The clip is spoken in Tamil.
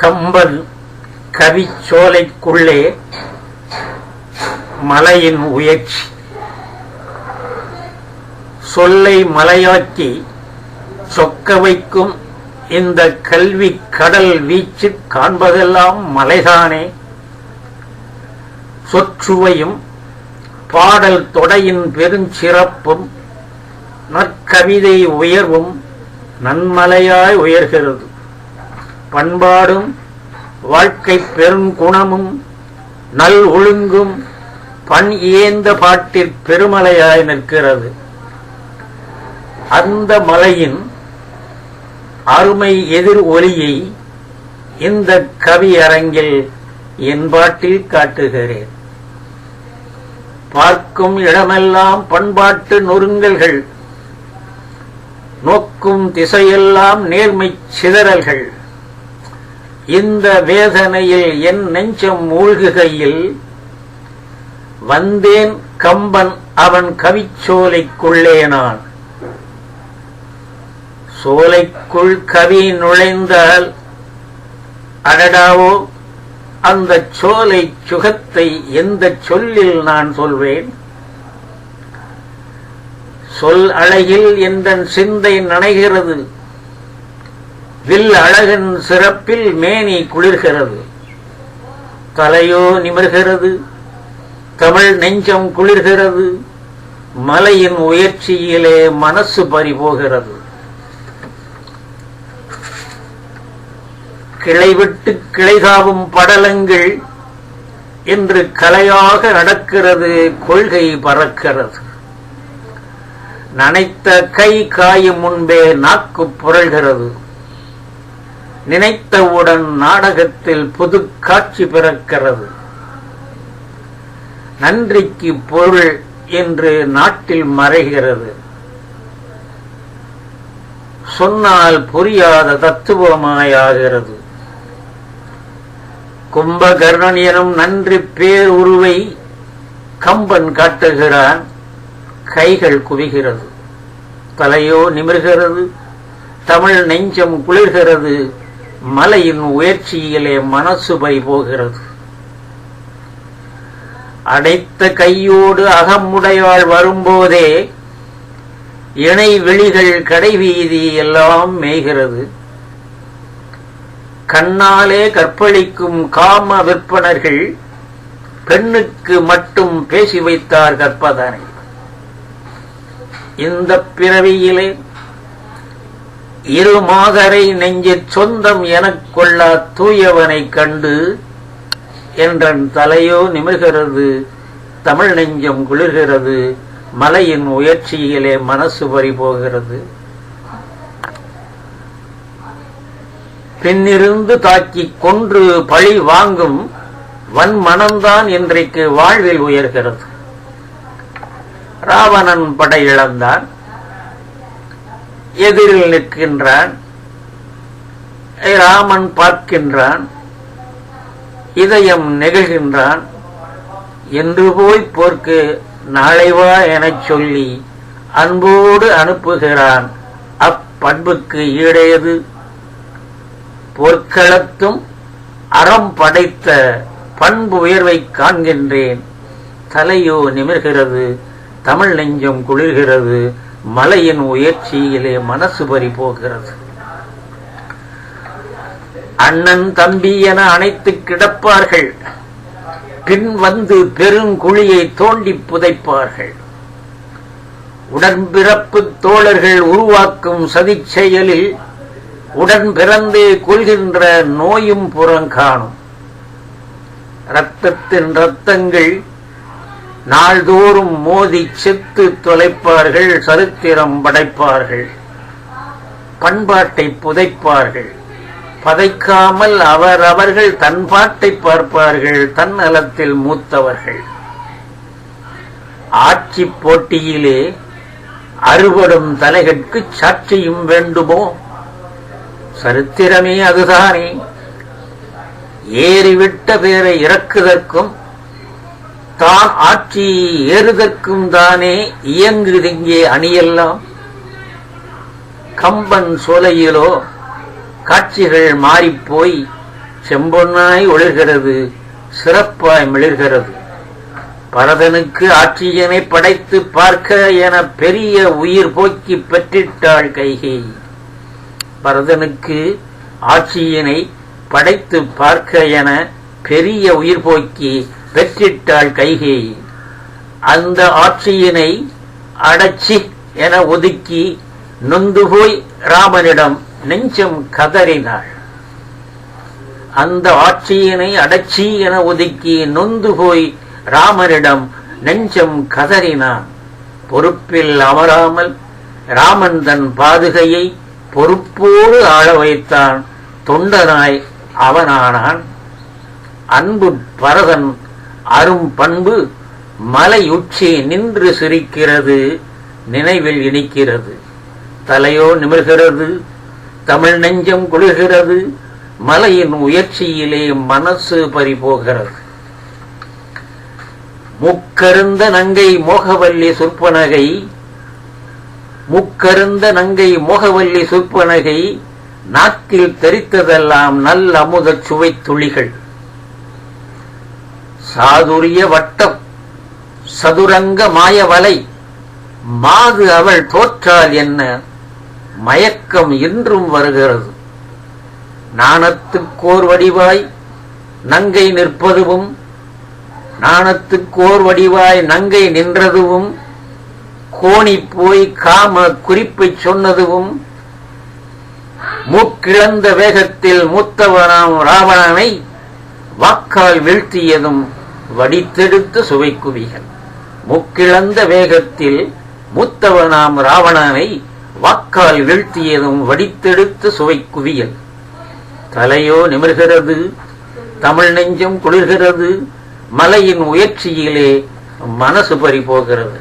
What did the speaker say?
கம்பன் கவிச்சோலைக்குள்ளே மலையின் உயர்ச்சி. சொல்லை மலையாக்கி சொக்க வைக்கும் இந்த கல்வி கடல் வீச்சு காண்பதெல்லாம் மலைதானே. சொற்றுவையும் பாடல் தொடையின் பெருஞ்சிறப்பும் நற்கவிதை உயர்வும் நன்மலையாய் உயர்கிறது. பண்பாடும் வாழ்க்கை பெருங்குணமும் நல் ஒழுங்கும் பண் ஏந்த பாட்டிற் பெருமலையாய் நிற்கிறது. அந்த மலையின் அருமை எதிர் ஒலியை இந்த கவி அரங்கில் என் பாட்டில் காட்டுகிறேன். பார்க்கும் இடமெல்லாம் பண்பாட்டு நொறுங்கல்கள் நோக்கும் திசையெல்லாம் நேர்மை சிதறல்கள். இந்த வேதனையில் என் நெஞ்சம் மூழ்குகையில் வந்தேன் கம்பன் அவன் கவிச்சோலைக்குள்ளே நான். சோலைக்குள் கவி நுழைந்தால் அடடாவோ அந்த சோலை சுகத்தை எந்த சொல்லில் நான் சொல்வேன்? சொல் அழகில் என்றன் சிந்தை நனைகிறது? வில் அழகன் சிறப்பில் மேனி குளிர்கிறது. தலையோ நிமிர்கிறது. தமிழ் நெஞ்சம் குளிர்கிறது. மலையின் உயர்ச்சியிலே மனசு பறிபோகிறது. கிளைவிட்டு கிளைதாவும் கிளைகாவும் படலங்கள் என்று கலையாக நடக்கிறது கொள்கை பறக்கிறது. நனைத்த கை காயும் முன்பே நாக்கு புரள்கிறது. நினைத்தவுடன் நாடகத்தில் புது காட்சி பிறக்கிறது. நன்றிக்கு பொருள் என்று நாட்டில் மறைகிறது. சொன்னால் புரியாத தத்துவமாயாகிறது. கும்பகர்ணன் எனும் நன்றி பேர் உருவை கம்பன் காட்டுகிறான். கைகள் குவிகிறது. தலையோ நிமிர்கிறது. தமிழ் நெஞ்சம் குளிர்கிறது. மலையின் உயர்ச்சியிலே மனசு போகிறது அடைத்த கையோடு அகமுடையாள் வரும்போதே இணை வெளிகள் கடைவீதி எல்லாம் மேய்கிறது. கண்ணாலே கற்பழிக்கும் காம விற்பனர்கள் பெண்ணுக்கு மட்டும் பேசி வைத்தார் கற்பதானே. இந்த பிறவியிலே இரு மாதரை நெஞ்சிற் சொந்தம் எனக் கொள்ளா தூயவனைக் கண்டு என்றன் தலையோ நிமிர்கிறது தமிழ் நெஞ்சம் குளிர்கிறது மலையின் உயர்ச்சியிலே மனசு பறி போகிறது. பின்னிருந்து தாக்கிக் கொன்று பழி வாங்கும் வன் மனம்தான் இன்றைக்கு வாழ்வில் உயர்கிறது. ராவணன் படை இழந்தான் எதிரில் நிற்கின்றான். ராமன் பார்க்கின்றான். இதயம் நெகிழ்கின்றான். என்று போய் போர்க்கு நாளை வா எனச் சொல்லி அன்போடு அனுப்புகிறான். அப்பண்புக்கு ஈடையது போர்க்களத்தும் அறம் படைத்த பண்பு உயர்வை காண்கின்றேன். தலையோ நிமிர்கிறது. தமிழ் நெஞ்சம் குளிர்கிறது. மலையின் உயர்ச்சியிலே மனசு பறி போகிறது. அண்ணன் தம்பி என அனைத்து கிடப்பார்கள். பின் வந்து பெருங்குழியை தோண்டி புதைப்பார்கள். உடன்பிறப்பு தோழர்கள் உருவாக்கும் சதிச் செயலில் உடன் பிறந்தே கொள்கின்ற நோயும் புறங்காணும். ரத்தத்தின் ரத்தங்கள் நாள்தோறும் மோதி செத்து தொலைப்பார்கள் சரித்திரம் படைப்பார்கள். பண்பாட்டை புதைப்பார்கள். பதைக்காமல் அவர் அவர்கள் தன் பாட்டை பார்ப்பார்கள் தன் நலத்தில் மூத்தவர்கள். ஆட்சி போட்டியிலே அறுபடும் தலைகட்கு சாட்சியும் வேண்டுமோ? சரித்திரமே அதுதானே. ஏறிவிட்ட பேரை இறக்குதற்கும் தான் ஆட்சி ஏறுதற்கும் தானே இயங்குதிங்கே அணியெல்லாம். கம்பன் சோலையிலோ காட்சிகள் மாறிப்போய் செம்பொன்னாய் ஒளிர்கிறது சிறப்பாய் மிளிர்கிறது. பரதனுக்கு ஆட்சியனை படைத்து பார்க்க என பெரிய உயிர் போக்கி பெற்றிட்டாள் கைகை. பரதனுக்கு ஆட்சியினை படைத்து பார்க்க என பெரிய உயிர் போக்கி பெற்றிட்டாள் கைகை. அந்த ஆட்சியினை அடச்சி என ஒதுக்கி நொந்து போய் ராமனிடம் நெஞ்சம் கதறினாள். அந்த ஆட்சியினை அடச்சி என ஒதுக்கி நொந்து போய் ராமனிடம் நெஞ்சம் கதறினான். பொறுப்பில் அமராமல் ராமன் தன் பாதுகையை பொறுப்போடு ஆழ வைத்தான் தொண்டனாய் அவனானான். அன்பு பரதன் அரும் பண்பு மலையுச்சி நின்று சிரிக்கிறது நினைவில் இனிக்கிறது. தலையோ நிமிர்கிறது தமிழ் நெஞ்சம் குளிர்கிறது மலையின் உயர்ச்சியிலே மனசு பறிபோகிறது. முக்கருந்த நங்கை மோகவல்லி சொற்பனகை முக்கருந்த நங்கை மோகவல்லி சொற்பனகை நாக்கில் தரித்ததெல்லாம் நல்ல அமுதச் சுவை துளிகள் சாதுரிய வட்டம் சதுரங்க மாயவலை. மாது அவள் தோற்றால் என்ன? மயக்கம் இன்றும் வருகிறது. நாணத்துக்கோர் வடிவாய் நங்கை நிற்பதுவும் நாணத்துக்கோர் வடிவாய் நங்கை நின்றதுவும் கோணி போய் காம குறிப்பைச் சொன்னதுவும் மூக்கிழந்த வேகத்தில் மூத்தவனாம் ராவணனை வாக்கால் வீழ்த்தியதும் வடித்தெடுத்த சுவைக்குவிகள். முக்கிழந்த வேகத்தில் மூத்தவனாம் ராவணனை வாக்கால் வீழ்த்தியதும் வடித்தெடுத்த சுவைக்குவியல். தலையோ நிமிர்கிறது தமிழ் நெஞ்சம் குளிர்கிறது மலையின் உயர்ச்சியிலே மனசு பறி போகிறது